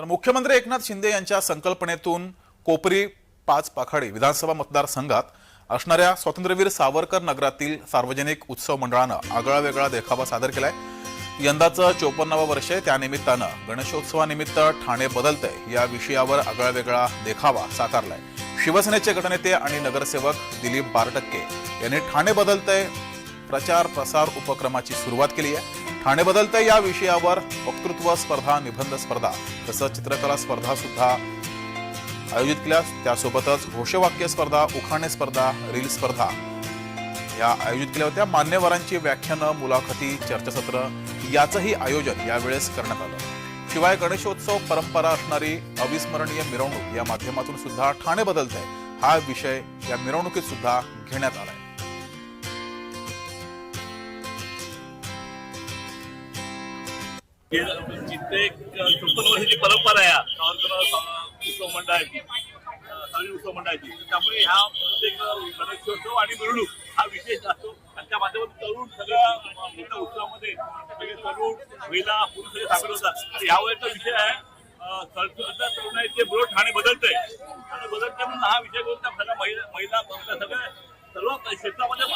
तर मुख्यमंत्री एकनाथ शिंदे यांच्या संकल्पनेतून कोपरी पाच पाखाडी विधानसभा मतदारसंघात असणाऱ्या स्वातंत्र्यवीर सावरकर नगरातील सार्वजनिक उत्सव मंडळानं आगळा वेगळा देखावा सादर केलाय. यंदाचं चोपन्नावं वर्ष आहे त्यानिमित्तानं गणेशोत्सवानिमित्त ठाणे बदलतंय या विषयावर आगळा वेगळा देखावा साकारलाय. शिवसेनेचे गटनेते आणि नगरसेवक दिलीप बारटक्के यांनी ठाणे बदलतंय प्रचार प्रसार उपक्रमाची सुरुवात केली आहे ठाणे बदलतंय या विषयावर वक्तृत्व स्पर्धा निबंध स्पर्धा तसंच चित्रकला स्पर्धा सुद्धा आयोजित केल्या. त्यासोबतच घोषवाक्य स्पर्धा उखाणे स्पर्धा रील स्पर्धा या आयोजित केल्या होत्या. मान्यवरांची व्याख्यानं मुलाखती चर्चासत्र याचंही आयोजन यावेळेस करण्यात आलं. शिवाय गणेशोत्सव परंपरा असणारी अविस्मरणीय मिरवणूक या माध्यमातून सुद्धा ठाणे बदलतंय. हा विषय या मिरवणुकीत सुद्धा घेण्यात आलाय. हे कित्येक चोपन्न वर्षाची परंपरा आहे सावरकर उत्सव मंडळाची सावरी उत्सव मंडळाची त्यामुळे ह्या प्रत्येक गणेशोत्सव आणि मिरवणूक हा विशेष असतो. आणि त्या माध्यमातून तरुण सगळ्या मोठ्या उत्सवामध्ये सगळे तरुण महिला पुरुष सगळे सामील होतात. आणि यावेळेचा विषय आहे अं, सरकारच्या तरुणाईचे बरोबर ठाणे बदलतंय. आणि बदलतंय म्हणून हा विषय करून त्या सगळ्या महिला महिला सगळ्या सर्व क्षेत्रामध्ये